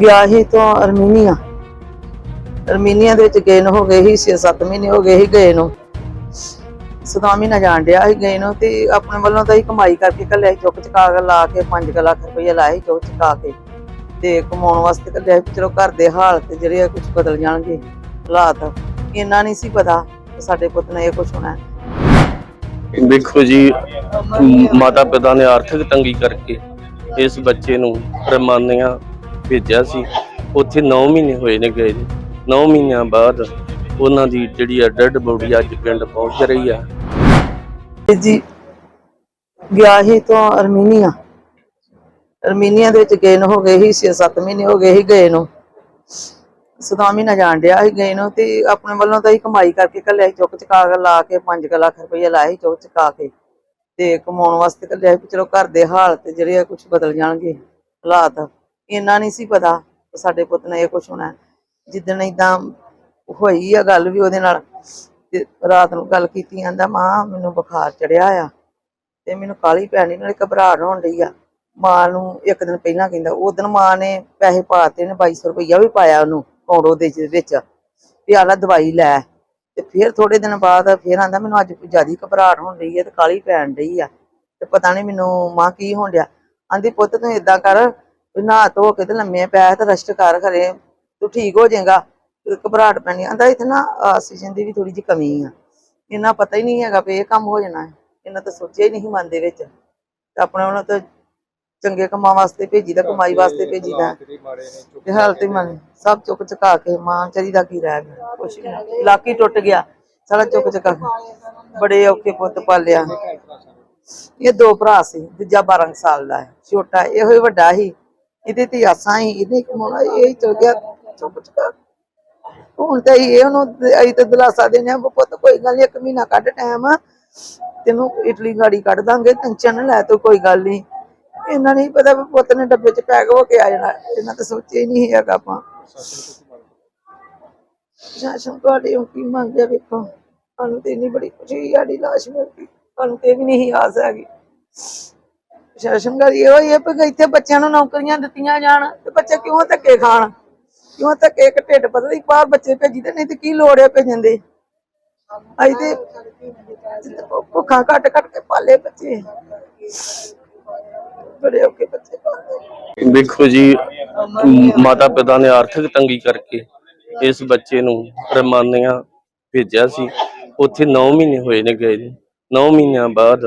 ਗਿਆ ਸੀ ਤੋਂ Armenia. Armenia ਦੇ ਵਿੱਚ ਗਏ ਨੂੰ ਹੋ ਗਏ ਸੀ 6-7 ਮਹੀਨੇ, ਹੋ ਗਏ ਸੀ ਗਏ ਨੂੰ। ਸਦਾ ਮਹੀਨਾ ਜਾਣ ਡਿਆ ਸੀ ਗਏ ਨੂੰ ਤੇ ਆਪਣੇ ਵੱਲੋਂ ਤਾਂ ਹੀ ਕਮਾਈ ਕਰਕੇ ਕੱਲਿਆ ਸੀ, ਚੁੱਕ ਚੁਕਾ ਕੇ ਲਾ ਕੇ 5 ਲੱਖ ਰੁਪਏ ਲਾਏ ਸੀ ਚੁੱਕ ਚੁਕਾ ਕੇ। ਤੇ ਕਮਾਉਣ ਵਾਸਤੇ ਕੱਲਿਆ ਸੀ, ਚਲੋ ਘਰ ਦੇ ਹਾਲਤ ਜਿਹੜੇ ਆ ਕੁਝ ਬਦਲ ਜਾਣਗੇ ਹਾਲਾਤ। ਇੰਨਾ ਨਹੀਂ ਸੀ ਪਤਾ ਸਾਡੇ ਪੁੱਤ ਨੇ ਇਹ ਕੁਝ ਹੋਣਾ ਦੇਖੋ ਜੀ ਮਾਤਾ ਪਿਤਾ ਨੇ ਆਰਥਿਕ ਤੰਗੀ ਕਰਕੇ ਇਸ ਬੱਚੇ ਨੂੰ ਰਮਾਨੀਆਂ ਭੇਜਿਆ ਸੀ। ਉੱਥੇ 9 ਮਹੀਨੇ ਹੋਏ ਨੇ ਗਏ ਨੇ। 9 ਮਹੀਨਿਆਂ ਬਾਅਦ ਉਹਨਾਂ ਦੀ ਜਿਹੜੀ ਆ ਡੈਡ ਬੋਡੀ ਅੱਜ ਪਿੰਡ ਪਹੁੰਚ ਰਹੀ ਆ। ਜੀ ਗਿਆ ਸੀ ਤੋਂ ਅਰਮੀਨੀਆ। ਅਰਮੀਨੀਆ ਦੇ ਵਿੱਚ ਗਏ ਨੂੰ ਹੋ ਗਏ ਸੀ 6-7 ਮਹੀਨੇ ਹੋ ਗਏ ਸੀ ਗਏ ਨੂੰ। ਸਦਾ ਮਹੀਨਾ ਜਾਣ ਡਿਆ ਸੀ ਗਏ ਨੂੰ ਤੇ ਆਪਣੇ ਵੱਲੋਂ ਤਾਂ ਹੀ ਕਮਾਈ ਕਰਕੇ ਕੱਲਿਆ ਸੀ, ਚੁੱਕ ਚੁਕਾ ਕੇ ਲਾ ਕੇ 5 ਲੱਖ ਰੁਪਏ ਲਾਇਆ ਸੀ ਚੁੱਕ ਚੁਕਾ ਕੇ। ਤੇ ਕਮਾਉਣ ਵਾਸਤੇ ਕੱਲਿਆ ਸੀ ਚਲੋ ਘਰ ਦੇ ਹਾਲਤ ਜਿਹੜੇ ਆ ਕੁਝ ਬਦਲ ਜਾਣਗੇ ਹਾਲਾਤ। ਇੰਨਾ ਨਹੀਂ ਸੀ ਪਤਾ ਸਾਡੇ ਪੁੱਤ ਨੇ ਇਹ ਕੁਝ ਹੋਣਾ ਹੈ। ਜਿੱਦਣ ਇਦਾਂ ਹੋਈ ਆ ਗੱਲ ਵੀ ਉਹਦੇ ਨਾਲ, ਤੇ ਰਾਤ ਨੂੰ ਗੱਲ ਕੀਤੀ ਆਂਦਾ ਮਾਂ, ਮੈਨੂੰ ਬੁਖਾਰ ਚੜਿਆ ਆ ਤੇ ਮੈਨੂੰ ਕਾਲੀ ਪੈਣੀ, ਨਾਲੇ ਘਬਰਾਹਟ ਹੋਣ ਡਈ ਆ। ਮਾਂ ਨੂੰ ਇੱਕ ਦਿਨ ਪਹਿਲਾਂ ਕਹਿੰਦਾ ਉਹ ਦਿਨ ਮਾਂ ਨੇ ਪੈਸੇ ਪਾਤੇ ਨੇ 2200 ਰੁਪਈਆ ਵੀ ਪਾਇਆ ਉਹਨੂੰ ਕੌੜੋ ਦੇ ਵਿੱਚ। ਵੀ ਆਲਾ ਦਵਾਈ ਲੈ। ਤੇ ਫਿਰ ਥੋੜੇ ਦਿਨ ਬਾਅਦ ਫਿਰ ਆਂਦਾ, ਮੈਨੂੰ ਅੱਜ ਜ਼ਿਆਦਾ ਘਬਰਾਹਟ ਹੋਣ ਡਈ ਆ ਤੇ ਕਾਲੀ ਪੈਣ ਰਹੀ ਆ ਤੇ ਪਤਾ ਨਹੀਂ ਮੈਨੂੰ ਮਾਂ ਕੀ ਹੋਣ ਡਿਆ। ਆਂਦੀ, ਪੁੱਤ, ਤੂੰ ਇਦਾਂ ਕਰ ਨਹਾ ਧੋ ਕੇ ਤੇ ਲੰਮੇ ਪੈ ਤੇ ਰੈਸਟ ਕਰ ਖਰੇ ਤੂੰ ਠੀਕ ਹੋ ਜਾਏਗਾ। ਤੇ ਘਬਰਾਹਟ ਪੈਣੀ ਆਂਦਾ ਇੱਥੇ ਨਾ ਆਕਸੀਜਨ ਦੀ ਵੀ ਥੋੜੀ ਜਿਹੀ ਕਮੀ ਆ। ਇਹਨਾਂ ਪਤਾ ਹੀ ਨਹੀਂ ਹੈਗਾ ਵੀ ਇਹ ਕੰਮ ਹੋ ਜਾਣਾ ਹੈ। ਇਹਨਾਂ ਤਾਂ ਸੋਚਿਆ ਹੀ ਨਹੀਂ ਮਨ ਦੇ ਵਿੱਚ। ਤੇ ਆਪਣੇ ਉਹਨਾਂ ਤਾਂ ਚੰਗੇ ਕੰਮਾਂ ਵਾਸਤੇ ਭੇਜੀਦਾ ਕਮਾਈ ਵਾਸਤੇ ਭੇਜੀਦਾ ਤੇ ਹਾਲਤ ਹੀ ਮਨ ਸਭ ਚੁੱਕ ਚੁਕਾ ਕੇ ਮਾਂ ਚਰੀ ਦਾ ਕੀ ਰਹਿ ਗਿਆ? ਕੁਛ ਨਹੀਂ। ਲਾਕੀ ਟੁੱਟ ਗਿਆ। ਸਾਰਾ ਚੁੱਕ ਚੁਕਾ ਬੜੇ ਔਖੇ ਪੁੱਤ ਪਾਲਿਆ। ਇਹ ਦੋ ਭਰਾ ਸੀ ਦੂਜਾ 12 ਕੁ ਸਾਲ ਦਾ ਹੈ। ਛੋਟਾ ਇਹੋ ਹੀ ਵੱਡਾ ਸੀ। ਇਹਦੇ ਤੇ ਆਸਾਂ ਹੀ, ਇਹਨੇ ਕਮਾਉਣਾ ਇਹ ਚਲ ਗਿਆ ਚੁੱਕ ਚੁਕਾ ਹੁਣ ਤੇ ਇਹ ਉਹਨੂੰ, ਅਸੀਂ ਤੇ ਦਿਲਾਸਾ ਦੇਣੇ ਪੁੱਤ ਕੋਈ ਗੱਲ ਨਹੀਂ ਇੱਕ ਮਹੀਨਾ ਕੱਢ ਟਾਈਮ ਤੈਨੂੰ ਇਟਲੀ ਗਾੜੀ ਕੱਢ ਦਾਂਗੇ, ਟੈਨਸ਼ਨ ਨਾ ਲੈ ਤੂੰ, ਕੋਈ ਗੱਲ ਨਹੀਂ ਇਹਨਾਂ ਨੇ ਪਤਾ ਵੀ ਪੁੱਤ ਨੇ ਡੱਬੇ 'ਚ ਪੈਕ ਹੋ ਕੇ ਆ ਜਾਣਾ, ਇਹਨਾਂ ਤਾਂ ਸੋਚਿਆ ਹੀ ਨਹੀਂ ਹੈਗਾ ਆਪਾਂ। ਸ਼ਾਸਨ, ਤੁਹਾਡੇ ਉਹ ਕੀ ਮੰਗਦੇ ਵੇਖੋ। ਸਾਨੂੰ ਤੇ ਇੰਨੀ ਬੜੀ ਖੁਸ਼ੀ, ਸਾਡੀ ਲਾਸ਼ ਮਿਲ ਗਈ। ਸਾਨੂੰ ਤੇ ਵੀ ਨਹੀਂ ਆਸ ਹੈਗੀ। ਸ਼ਾਸਨ ਗੱਲ ਇਹੋ ਹੀ ਹੈ ਕਿ ਇੱਥੇ ਬੱਚਿਆਂ ਨੂੰ ਨੌਕਰੀਆਂ ਦਿੱਤੀਆਂ ਜਾਣ ਤੇ ਬੱਚੇ ਕਿਉਂ ਧੱਕੇ ਖਾਣ? ਕਿਉਂ ਧੱਕੇ ਇੱਕ ਢਿੱਡ ਪਤਲੀ ਬਾਹਰ ਬੱਚੇ ਭੇਜੀਦੇ ਨਹੀਂ ਤੇ ਕੀ ਲੋੜ ਹੈ ਭੇਜਣ ਦੀ? ਅਸੀਂ ਤੇ ਭੁੱਖਾਂ ਕੱਟ ਕੱਟ ਕੇ ਪਾਲੇ ਬੱਚੇ। ਬੜੇ ਔਖੇ ਬੱਚੇ ਪਾਲੇ ਦੇਖੋ ਜੀ ਮਾਤਾ ਪਿਤਾ ਨੇ ਆਰਥਿਕ ਤੰਗੀ ਕਰਕੇ ਇਸ ਬੱਚੇ ਨੂੰ ਰਮਾਨੀਆਂ ਭੇਜਿਆ ਸੀ। ਉੱਥੇ 9 ਮਹੀਨੇ ਹੋਏ ਨੇ ਗਏ ਨੇ। 9 ਮਹੀਨਿਆਂ ਬਾਅਦ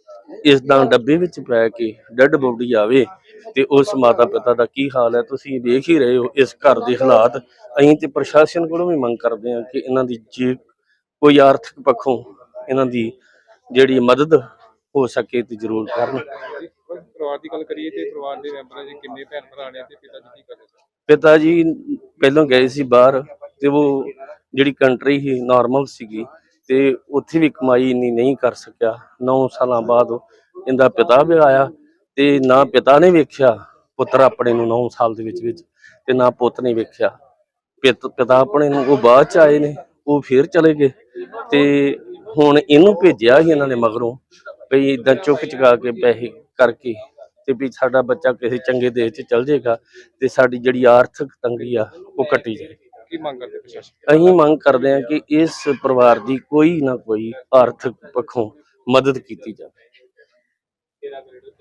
ਇਸ ਦਾ ਡੱਬੇ ਵਿੱਚ ਪੈ ਕੇ ਡੈੱਡ ਬੋਡੀ ਆਵੇ ਤੇ ਉਸ ਮਾਤਾ ਪਿਤਾ ਦਾ ਕੀ ਹਾਲ ਹੈ ਤੁਸੀਂ ਦੇਖ ਹੀ ਰਹੇ ਹੋ ਇਸ ਘਰ ਦੇ ਹਾਲਾਤ। ਅਸੀਂ ਤੇ ਪ੍ਰਸ਼ਾਸਨ ਕੋਲੋਂ ਵੀ ਮੰਗ ਕਰਦੇ ਹਾਂ ਕਿ ਇਹਨਾਂ ਦੀ ਜੇ ਕੋਈ ਆਰਥਿਕ ਪੱਖੋਂ ਇਹਨਾਂ ਦੀ ਜਿਹੜੀ ਮਦਦ ਹੋ ਸਕੇ ਤੇ ਜ਼ਰੂਰ ਕਰਨ। ਪਰਿਵਾਰ ਦੀ ਗੱਲ ਕਰੀਏ ਤੇ ਪਰਿਵਾਰ ਦੇ ਮੈਂਬਰਾਂ ਦੇ ਕਿੰਨੇ ਭੈਣ ਭਰਾ ਨੇ ਤੇ ਪਿਤਾ ਜੀ ਕੀ ਕਰਦੇ ਸਨ? ਪਿਤਾ ਜੀ ਪਹਿਲਾਂ ਗਏ ਸੀ ਬਾਹਰ ਤੇ ਉਹ ਜਿਹੜੀ ਕੰਟਰੀ ਸੀ ਨਾਰਮਲ ਸੀਗੀ। ਤੇ ਉੱਥੇ ਵੀ ਕਮਾਈ ਇੰਨੀ ਨਹੀਂ ਕਰ ਸਕਿਆ। 9 ਸਾਲਾਂ ਬਾਅਦ ਇਹਦਾ ਪਿਤਾ ਵੀ ਆਇਆ ਤੇ ਨਾ ਪਿਤਾ ਨੇ ਵੇਖਿਆ, ਪੁੱਤਰ ਆਪਣੇ ਨੂੰ 9 ਸਾਲ ਦੇ ਵਿੱਚ ਵਿੱਚ ਤੇ ਨਾ ਪੁੱਤ ਨੇ ਵੇਖਿਆ। ਪਿਤ- ਪਿਤਾ ਆਪਣੇ ਨੂੰ ਉਹ ਬਾਅਦ ਚ ਆਏ ਨੇ, ਉਹ ਫੇਰ ਚਲੇ ਗਏ ਤੇ ਹੁਣ ਇਹਨੂੰ ਭੇਜਿਆ ਹੀ ਇਹਨਾਂ ਨੇ ਮਗਰੋਂ ਵੀ ਇਦਾਂ ਚੁੱਕ ਚੁਕਾ ਕੇ ਪੈਸੇ ਕਰਕੇ ਤੇ ਵੀ ਸਾਡਾ ਬੱਚਾ ਕਿਸੇ ਚੰਗੇ ਦੇਸ਼ 'ਚ ਚਲ ਜਾਏਗਾ ਤੇ ਸਾਡੀ ਜਿਹੜੀ ਆਰਥਿਕ ਤੰਗੀ ਆ, ਉਹ ਕੱਟੀ ਜਾਏ। ਕੀ ਮੰਗ ਕਰਦੇ ਪ੍ਰਸ਼ਾਸਨ? ਅਸੀਂ ਮੰਗ ਕਰਦੇ ਹਾਂ ਕਿ ਇਸ ਪਰਿਵਾਰ ਦੀ ਕੋਈ ਨਾ ਕੋਈ ਆਰਥਿਕ ਪੱਖੋਂ ਮਦਦ ਕੀਤੀ ਜਾਵੇ।